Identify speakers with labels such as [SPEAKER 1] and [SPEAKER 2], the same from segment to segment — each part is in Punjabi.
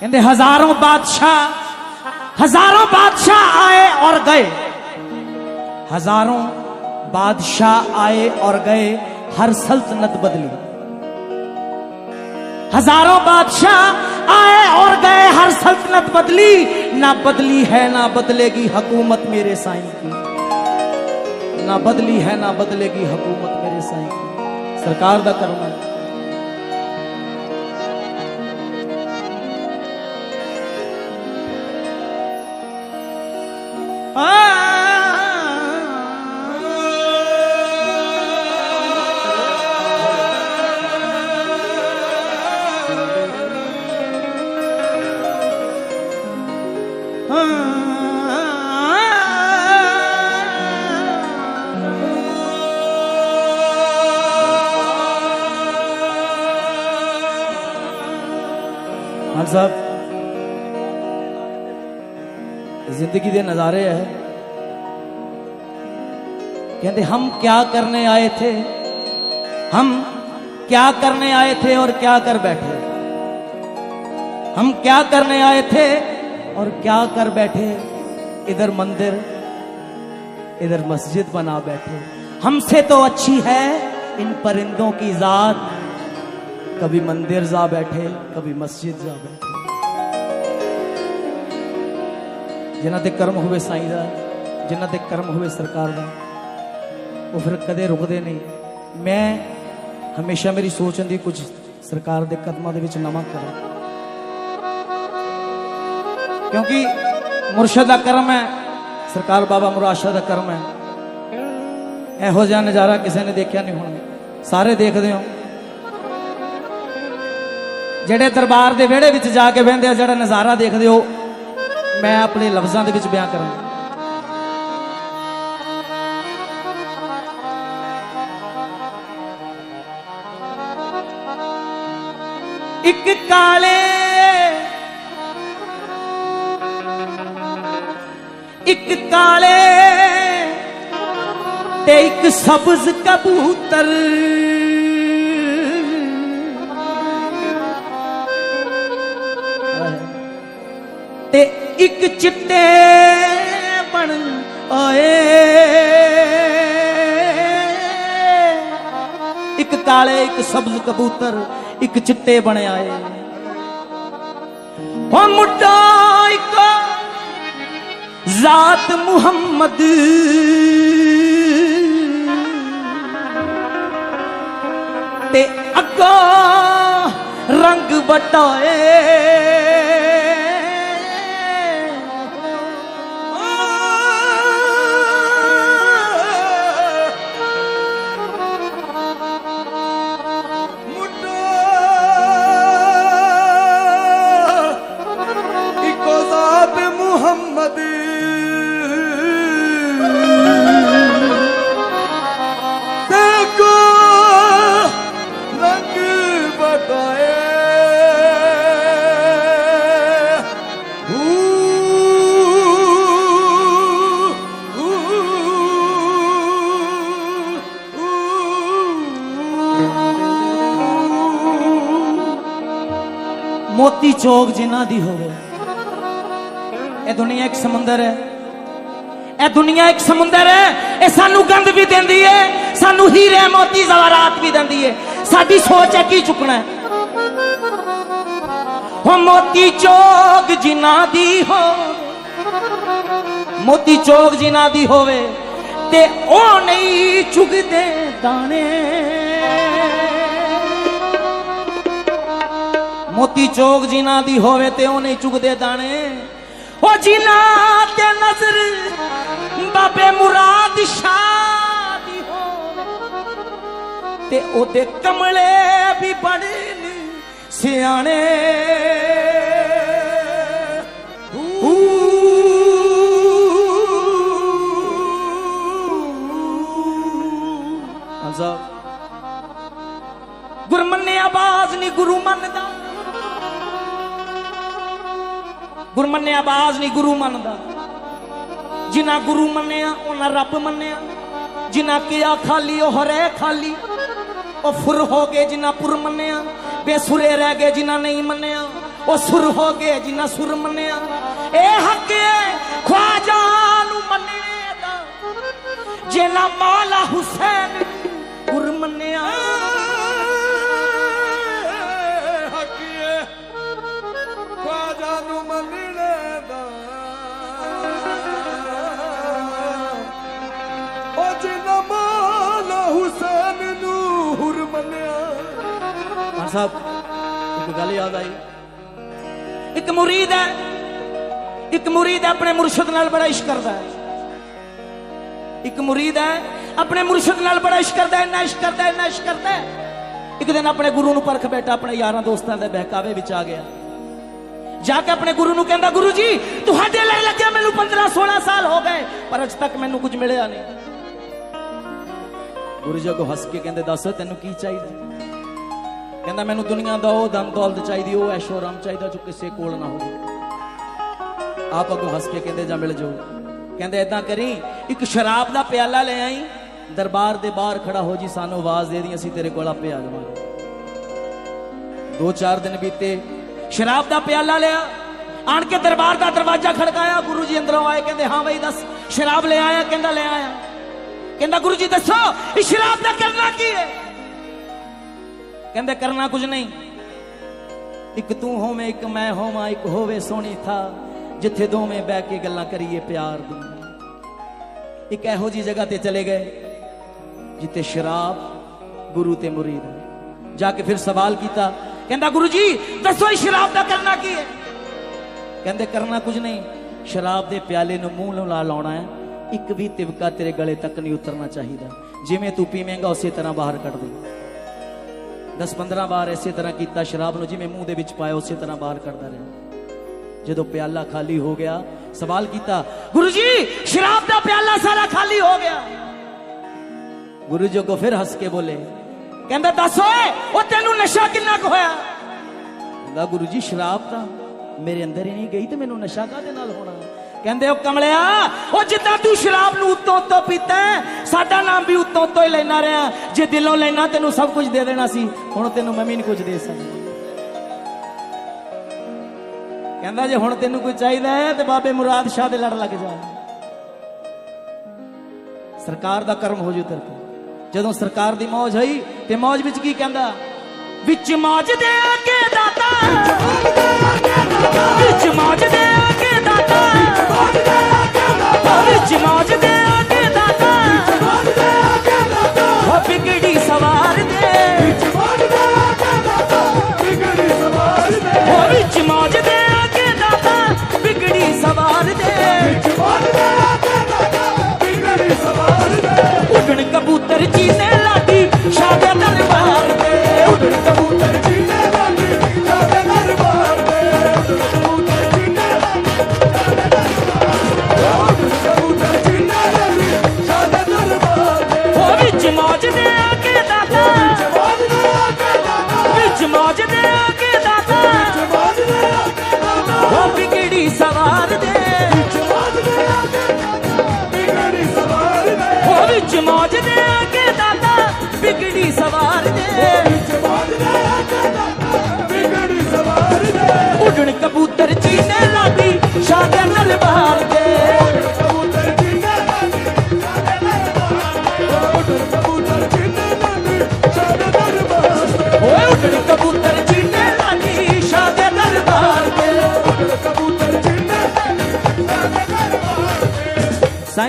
[SPEAKER 1] कहते हजारों बादशाह हजारों बादशाह आए और गए हजारों बादशाह आए और गए हर सल्तनत बदली हजारों बादशाह आए और गए हर सल्तनत बदली ना बदली है ना बदलेगी हुकूमत मेरे साईं की ना बदली है ना बदलेगी हुकूमत मेरे साईं की सरकार ਦਾ ਕਰਮ ਜ਼ਿੰਦਗੀ ਦੇ ਨਜ਼ਾਰੇ ਹੈ कहते हम क्या करने आए थे हम क्या करने आए थे और क्या कर बैठे हम क्या करने आए थे और क्या कर बैठे इधर मंदिर इधर मस्जिद बना बैठे हमसे तो अच्छी है इन परिंदों की जात कभी मंदिर जा बैठे कभी मस्जिद जा बैठे ਜਿਨ੍ਹਾਂ 'ਤੇ ਕਰਮ ਹੋਵੇ ਸਾਈਂ ਦਾ, ਜਿਨ੍ਹਾਂ 'ਤੇ ਕਰਮ ਹੋਵੇ ਸਰਕਾਰ ਦਾ, ਉਹ ਫਿਰ ਕਦੇ ਰੁਕਦੇ ਨਹੀਂ। ਮੈਂ ਹਮੇਸ਼ਾ ਮੇਰੀ ਸੋਚ ਹੁੰਦੀ ਕੁਝ ਸਰਕਾਰ ਦੇ ਕਦਮਾਂ ਦੇ ਵਿੱਚ ਨਵਾਂ ਕਰਾਂ। ਕਿਉਂਕਿ ਮੁਰਸ਼ਦ ਦਾ ਕਰਮ ਹੈ, ਸਰਕਾਰ ਬਾਬਾ ਮੁਰਾਸ਼ਾ ਦਾ ਕਰਮ ਹੈ। ਇਹੋ ਜਿਹਾ ਨਜ਼ਾਰਾ ਕਿਸੇ ਨੇ ਦੇਖਿਆ ਨਹੀਂ ਹੋਣਾ। ਸਾਰੇ ਦੇਖਦੇ ਹੋ। ਜਿਹੜੇ ਦਰਬਾਰ ਦੇ ਵਿਹੜੇ ਵਿੱਚ ਜਾ ਕੇ ਬਹਿੰਦੇ ਆ, ਜਿਹੜਾ ਨਜ਼ਾਰਾ ਦੇਖਦੇ ਹੋ ਮੈਂ ਆਪਣੇ ਲਫ਼ਜ਼ਾਂ ਦੇ ਵਿੱਚ ਬਿਆਨ ਕਰਾਂ ਇੱਕ ਕਾਲੇ ਇੱਕ ਕਾਲੇ ਤੇ ਇੱਕ ਸਬਜ਼ ਕਬੂਤਰ। ਇੱਕ ਚਿੱਟੇ ਬਣ ਆਏ। ਇੱਕ ਕਾਲੇ, ਇੱਕ ਸਬਜ਼ ਕਬੂਤਰ, ਇੱਕ ਚਿੱਟੇ ਬਣ ਆਏ। ਹੋ ਮੁੱਢਾ ਇੱਕ ਜ਼ਾਤ ਮੁਹੰਮਦ। ਤੇ ਅੱਗੋਂ ਰੰਗ ਬਟਾਏ ਮੋਤੀ ਚੋਕ ਜਿਨ੍ਹਾਂ ਦੀ ਹੋਵੇ। ਇਹ ਦੁਨੀਆ ਇੱਕ ਸਮੁੰਦਰ ਹੈ। ਇਹ ਦੁਨੀਆ ਇੱਕ ਸਮੁੰਦਰ ਹੈ। ਇਹ ਸਾਨੂੰ ਗੰਦ ਵੀ ਦਿੰਦੀ ਹੈ। ਸਾਨੂੰ ਹੀਰੇ ਮੋਤੀ ਜ਼ਵਾਰਾਤ ਵੀ ਦਿੰਦੀ ਹੈ। ਸਾਡੀ ਸੋਚ ਹੈ ਕੀ ਚੁੱਕਣਾ ਹੈ। ਹੋ ਮੋਤੀ ਚੋਗ ਜਿਨ੍ਹਾਂ ਦੀ ਹੋ ਮੋਤੀ ਚੋਗ ਜਿਨ੍ਹਾਂ ਦੀ ਹੋਵੇ ਤੇ ਉਹ ਨਹੀਂ ਚੁਗਦੇ ਦਾਣੇ। ਮੋਤੀ ਚੋਕ ਜਿਨ੍ਹਾਂ ਦੀ ਹੋਵੇ ਤੇ ਉਹ ਨਹੀਂ ਚੁਗਦੇ ਦਾਣੇ। ਉਹ ਜਿਨ੍ਹਾਂ ਤੇ ਨਜ਼ਰ ਬਾਬੇ ਮੁਰਾਦ ਸ਼ਾਹ ਦੀ ਹੋਵੇ ਤੇ ਉਹਦੇ ਕਮਲੇ ਵੀ ਬੜੇ ਨੇ ਸਿਆਣੇ। ਗੁਰਮੰਨੇ ਆਵਾਜ਼ ਨਹੀਂ ਗੁਰੂ ਮੰਨਦਾ। ਗੁਰਮੰਨੇ ਆਵਾਜ਼ ਨਹੀਂ ਗੁਰੂ ਮੰਨਦਾ। ਜਿਨ੍ਹਾਂ ਗੁਰੂ ਮੰਨਿਆ, ਉਹਨਾਂ ਰੱਬ ਮੰਨਿਆ। ਜਿਨ੍ਹਾਂ ਕਿਆ ਖਾਲੀ, ਉਹ ਰਹਿ ਖਾਲੀ। ਉਹ ਫੁਰ ਹੋ ਗਏ ਜਿਨ੍ਹਾਂ ਪੁਰ ਮੰਨਿਆ। ਬੇਸੁਰੇ ਰਹਿ ਗਏ ਜਿਨ੍ਹਾਂ ਨਹੀਂ ਮੰਨਿਆ। ਉਹ ਸੁਰ ਹੋ ਗਏ ਜਿੰਨਾ ਸੁਰ ਮੰਨਿਆ। ਇਹ ਹੱਕ ਏ ਖਵਾਜਾ ਨੂੰ ਮੰਨਣੇ ਦਾ। ਜਿੰਨਾ ਮੌਲਾ ਹੁਸੈਨ ਸਾਹਿਬ, ਇੱਕ ਗੱਲ ਯਾਦ ਆਈ। ਇੱਕ ਮੁਰੀਦ ਹੈ, ਇੱਕ ਮੁਰੀਦ ਆਪਣੇ ਮੁਰਸ਼ਿਦ ਨਾਲ ਬੜਾ ਇਸ਼ਕ ਕਰਦਾ ਹੈ। ਇੱਕ ਮੁਰੀਦ ਹੈ, ਆਪਣੇ ਮੁਰਸ਼ਿਦ ਨਾਲ ਬੜਾ ਇਸ਼ਕ ਕਰਦਾ ਹੈ, ਇੰਨਾ ਇਸ਼ਕ ਕਰਦਾ ਹੈ, ਇੰਨਾ ਇਸ਼ਕ ਕਰਦਾ ਹੈ। ਇੱਕ ਦਿਨ ਆਪਣੇ ਗੁਰੂ ਨੂੰ ਪਰਖ ਬੈਠਾ, ਆਪਣੇ ਯਾਰਾਂ ਦੋਸਤਾਂ ਦੇ ਬਹਿਕਾਵੇ ਵਿੱਚ ਆ ਗਿਆ। ਜਾ ਕੇ ਆਪਣੇ ਗੁਰੂ ਨੂੰ ਕਹਿੰਦਾ, ਗੁਰੂ ਜੀ, ਤੁਹਾਡੇ ਲਈ ਲੱਗਿਆ ਮੈਨੂੰ 15 16 ਸਾਲ ਹੋ ਗਏ, ਪਰ ਅਜ ਤੱਕ ਮੈਨੂੰ ਕੁਝ ਮਿਲਿਆ ਨਹੀਂ। ਗੁਰੂ ਜੀ ਅੱਗੋਂ ਹੱਸ ਕੇ ਕਹਿੰਦੇ, ਦੱਸ, ਤੈਨੂੰ ਕੀ ਚਾਹੀਦਾ? ਕਹਿੰਦਾ, ਮੈਨੂੰ ਦੁਨੀਆ ਦਾ ਉਹ ਦਮ ਦੌਲਤ ਚਾਹੀਦੀ, ਉਹ ਐਸ਼ੋ ਆਰਾਮ ਚਾਹੀਦਾ ਜੋ ਕਿਸੇ ਕੋਲ ਨਾ ਹੋਵੇ। ਆਪ ਅੱਗੋਂ ਹੱਸ ਕੇ ਕਹਿੰਦੇ, ਜਾਂ ਮਿਲ ਜਾਓ। ਕਹਿੰਦੇ ਇਦਾਂ ਕਰੀ, ਇੱਕ ਸ਼ਰਾਬ ਦਾ ਪਿਆਲਾ ਲੈ ਆਈ, ਦਰਬਾਰ ਦੇ ਬਾਹਰ ਖੜਾ ਹੋ ਜੀ, ਸਾਨੂੰ ਆਵਾਜ਼ ਦੇ ਦੀ, ਅਸੀਂ ਤੇਰੇ ਕੋਲ ਆਪੇ ਆ ਜਾਵਾਂਗੇ। ਦੋ ਚਾਰ ਦਿਨ ਬੀਤੇ, ਸ਼ਰਾਬ ਦਾ ਪਿਆਲਾ ਲਿਆ, ਆਣ ਕੇ ਦਰਬਾਰ ਦਾ ਦਰਵਾਜ਼ਾ ਖੜਕਾਇਆ, ਗੁਰੂ ਜੀ ਅੰਦਰੋਂ ਆਏ, ਕਹਿੰਦੇ, ਹਾਂ ਬਈ, ਦੱਸ, ਸ਼ਰਾਬ ਲੈ ਆਇਆ, ਕਹਿੰਦਾ ਲੈ ਆਇਆ। ਕਹਿੰਦਾ, ਗੁਰੂ ਜੀ, ਦੱਸੋ, ਇਸ ਸ਼ਰਾਬ ਦਾ ਕਰਨਾ ਕੀ ਹੈ? ਕਹਿੰਦੇ, ਕਰਨਾ ਕੁਝ ਨਹੀਂ। ਇੱਕ ਤੂੰ ਹੋਵੇਂ, ਇੱਕ ਮੈਂ ਹੋਵਾਂ, ਇੱਕ ਹੋਵੇ ਸੋਹਣੀ ਥਾ, ਜਿੱਥੇ ਦੋਵੇਂ ਬਹਿ ਕੇ ਗੱਲਾਂ ਕਰੀਏ ਪਿਆਰ ਦੀ। ਇੱਕ ਇਹੋ ਜੀ ਜਗ੍ਹਾ ਤੇ ਚਲੇ ਗਏ, ਜਿੱਥੇ ਸ਼ਰਾਬ ਗੁਰੂ ਤੇ ਮੁਰੀਦ ਜਾ ਕੇ ਫਿਰ ਸਵਾਲ ਕੀਤਾ, ਕਹਿੰਦਾ, ਗੁਰੂ ਜੀ, ਦੱਸੋ ਇਹ ਸ਼ਰਾਬ ਦਾ ਕਰਨਾ ਕੀ ਹੈ? ਕਹਿੰਦੇ, ਕਰਨਾ ਕੁਝ ਨਹੀਂ। ਸ਼ਰਾਬ ਦੇ ਪਿਆਲੇ ਨੂੰ ਮੂੰਹ ਨੂੰ ਲਾ ਲਾਉਣਾ ਹੈ। ਇੱਕ ਵੀ ਤਿਵਕਾ ਤੇਰੇ ਗਲੇ ਤੱਕ ਨਹੀਂ ਉਤਰਨਾ ਚਾਹੀਦਾ। ਜਿਵੇਂ ਤੂੰ ਪੀਵੇਂਗਾ, ਉਸੇ ਤਰ੍ਹਾਂ ਬਾਹਰ ਕੱਢ ਦੇ 10-15 ਵਾਰ ਇਸੇ ਤਰ੍ਹਾਂ ਕੀਤਾ, ਸ਼ਰਾਬ ਨੂੰ ਜਿਵੇਂ ਮੂੰਹ ਦੇ ਵਿੱਚ ਪਾਇਆ, ਉਸੇ ਤਰ੍ਹਾਂ ਬਾਹਰ ਕੱਢਦਾ ਰਿਹਾ। ਜਦੋਂ ਪਿਆਲਾ ਖਾਲੀ ਹੋ ਗਿਆ, ਸਵਾਲ ਕੀਤਾ, ਗੁਰੂ ਜੀ, ਸ਼ਰਾਬ ਦਾ ਪਿਆਲਾ ਸਾਰਾ ਖਾਲੀ ਹੋ ਗਿਆ? ਗੁਰੂ ਜੀ ਕੋ ਫਿਰ ਹੱਸ ਕੇ ਬੋਲੇ, ਕਹਿੰਦਾ, ਦੱਸ ਓਏ, ਉਹ ਤੈਨੂੰ ਨਸ਼ਾ ਕਿੰਨਾ ਕੁ ਹੋਇਆ? ਕਹਿੰਦਾ, ਗੁਰੂ ਜੀ, ਸ਼ਰਾਬ ਤਾਂ ਮੇਰੇ ਅੰਦਰ ਹੀ ਨਹੀਂ ਗਈ ਤੇ ਮੈਨੂੰ ਨਸ਼ਾ ਕਾਹਦੇ ਨਾਲ ਹੋਣਾ? ਕਹਿੰਦੇ ਉਹ ਕਮਲਿਆ, ਉਹ ਜਿੱਦਾਂ ਤੂੰ ਸ਼ਰਾਬ ਨੂੰ ਉੱਤੋਂ ਉੱਤੋਂ ਪੀਤਾ ਸਾਡਾ ਨਾਮ ਵੀ ਉੱਤੋਂ ਉੱਤੋਂ ਹੀ ਲੈਣਾ ਰਿਹਾ। ਜੇ ਦਿਲੋਂ ਲੈਣਾ, ਤੈਨੂੰ ਸਭ ਕੁਝ ਦੇ ਦੇਣਾ ਸੀ। ਹੁਣ ਤੈਨੂੰ ਮੈਂ ਵੀ ਨਹੀਂ ਕੁਝ ਦੇ ਸਕਦਾ। ਕਹਿੰਦਾ ਜੇ ਹੁਣ ਤੈਨੂੰ ਕੋਈ ਚਾਹੀਦਾ ਹੈ, ਤੇ ਬਾਬੇ ਮੁਰਾਦ ਸ਼ਾਹ ਦੇ ਲੜ ਲੱਗ ਜਾ। ਸਰਕਾਰ ਦਾ ਕਰਮ ਹੋ ਜੂ ਤੇਰੇ ਤੇ। ਜਦੋਂ ਸਰਕਾਰ ਦੀ ਮੌਜ ਹੋਈ, ਤੇ ਮੌਜ ਵਿੱਚ ਕੀ ਕਹਿੰਦਾ? ਵਿੱਚ ਮੌਜ ਦੇ ਕੇ ਦਾਤਾ ਲਾਡੀ ਸ਼ਾਦੇ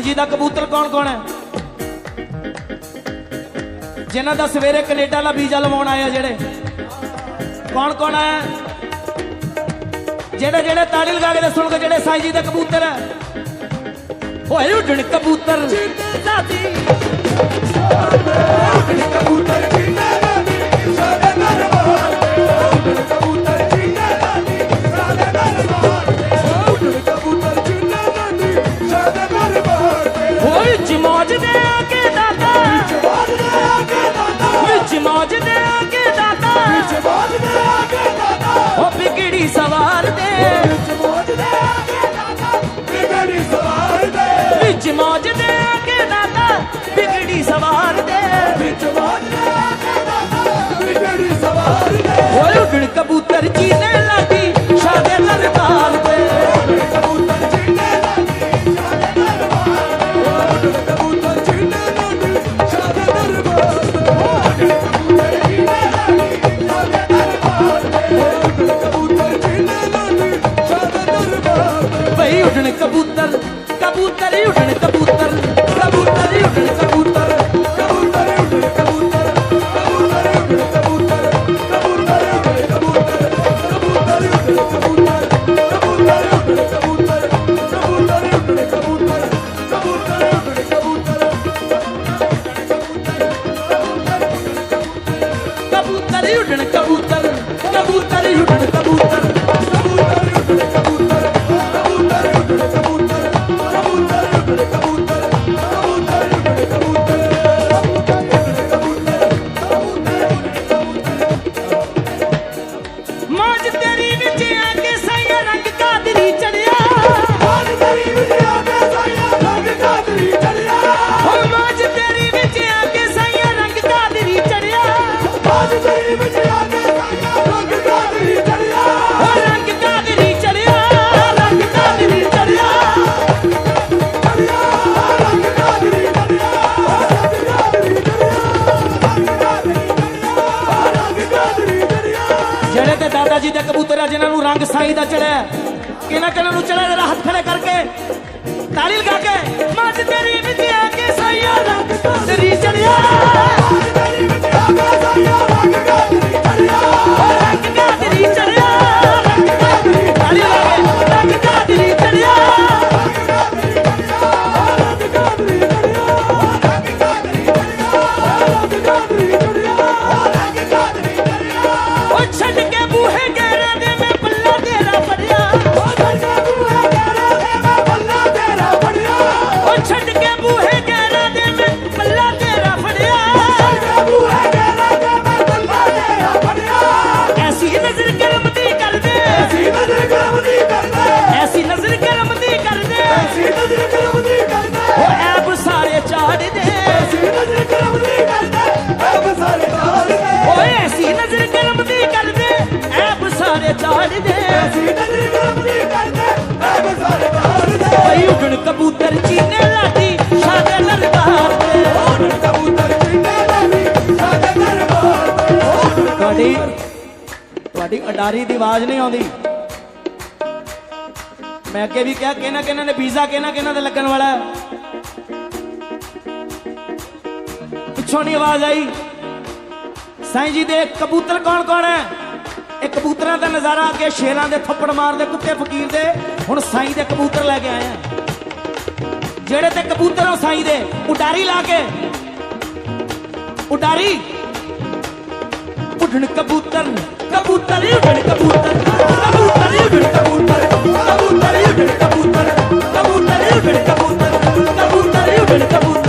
[SPEAKER 1] ਜੀ ਦਾ ਕਬੂਤਰ ਕੌਣ ਕੌਣ ਹੈ? ਜਿਨ੍ਹਾਂ ਦਾ ਸਵੇਰੇ ਕੈਨੇਡਾ ਦਾ ਵੀਜ਼ਾ ਲਵਾਉਣ ਆਇਆ ਜਿਹੜੇ। ਕੌਣ ਕੌਣ ਆਇਆ ਜਿਹੜੇ ਜਿਹੜੇ ਤਾੜੀ ਲਗਾ ਕੇ ਦੱਸਣਗੇ ਜਿਹੜੇ ਸਾਈਂ ਜੀ ਦਾ ਕਬੂਤਰ ਹੈ। ਓਏ ਉੱਡਣ ਕਬੂਤਰ। ਦਾਦੀ ਓਏ ਵਿੱਚ ਮੌਜ ਦੇ ਕੇ ਦਾਤਾ। ਵਿੱਚ ਮੌਜ ਦੇ ਕੇ ਦਾਤਾ। ਉਹ ਬਿਗੜੀ ਸਵਾਰ ਦੇ ਵਿੱਚ ਮੌਜ ਦੇ ਕੇ ਕਬੂਤਰ ਕਬੂਤਰ ਹੀ ਉੱਡਣ ਕਬੂਤਰ ਕਬੂਤਰ ਹੀ ਉੱਡਣ ਜੀ ਦੇ ਕਬੂਤਰ ਆ, ਜਿਨ੍ਹਾਂ ਨੂੰ ਰੰਗ ਸਾਈ ਦਾ ਚੜਿਆ। ਕਿਹਨਾਂ ਕਿਹਨਾਂ ਨੂੰ ਚੜਿਆ ਜਰਾ ਹੱਥ ਖੜੇ ਕਰਕੇ ਤਾਲੀ ਲਗਾ ਕੇ, ਮੱਝ ਤੇਰੀ ਵਿੱਚ ਆ ਕੇ ਸਾਇਆ ਰੰਗ ਕਾਦਰੀ ਚੜਿਆ। ਐਬ ਸਾਰੇ
[SPEAKER 2] ਨਜ਼ਰ ਕਰਮ ਦੀ ਕਰਦੇ ਐਬ ਸਾਰੇ ਤਾਲ ਦੇ
[SPEAKER 1] ਓਏ ਕਬੂਤਰ ਚੀਨੇ ਲਾਡੀ ਸਾਡੇ ਦਰਬਾਰ ਤੇ।
[SPEAKER 2] ਉਡਣ ਕਬੂਤਰ ਚਿੰਨੇ ਲਾਡੀ ਸਾਡੇ ਦਰਬਾਰ ਤੇ
[SPEAKER 1] ਤੁਹਾਡੀ ਤੁਹਾਡੀ ਅਡਾਰੀ ਦੀ ਆਵਾਜ਼ ਨਹੀਂ ਆਉਂਦੀ। ਮੈਂ ਅੱਗੇ ਵੀ ਕਿਹਾ, ਕਿਹਨਾਂ ਕਿਹਨਾਂ ਨੇ ਵੀਜ਼ਾ ਕਿਹਨਾਂ ਕਿਹਨਾਂ ਦੇ ਲੱਗਣ ਵਾਲਾ ਪਿੱਛੋਂ ਨਹੀਂ ਆਵਾਜ਼ ਆਈ। ਸਾਈਂ ਜੀ ਦੇ ਕਬੂਤਰ ਕੌਣ ਕੌਣ ਹੈ? ਇਹ ਕਬੂਤਰਾਂ ਦਾ ਨਜ਼ਾਰਾ ਅੱਗੇ ਸ਼ੇਰਾਂ ਦੇ ਥੱਪੜ ਮਾਰਦੇ, ਕੁੱਤੇ ਫਕੀਰ ਦੇ। ਹੁਣ ਸਾਈਂ ਦੇ ਕਬੂਤਰ ਲੈ ਕੇ ਆਏ ਜਿਹੜੇ ਤੇ ਕਬੂਤਰ ਹੋ ਸਾਈਂ ਦੇ, ਉਡਾਰੀ ਲਾ ਕੇ। ਉਡਾਰੀ। ਉੱਡਣ ਕਬੂਤਰ ਕਬੂਤਰ, ਉੱਡਣ ਕਬੂਤਰ ਕਬੂਤਰ, ਉੱਡਣ ਕਬੂਤਰ ਕਬੂਤਰ, ਉੱਡਣ ਕਬੂਤਰ ਕਬੂਤਰ, ਉੱਡਣ ਕਬੂਤਰ ਕਬੂਤਰ, ਉੱਡਣ ਕਬੂਤਰ
[SPEAKER 2] ਕਬੂਤਰ।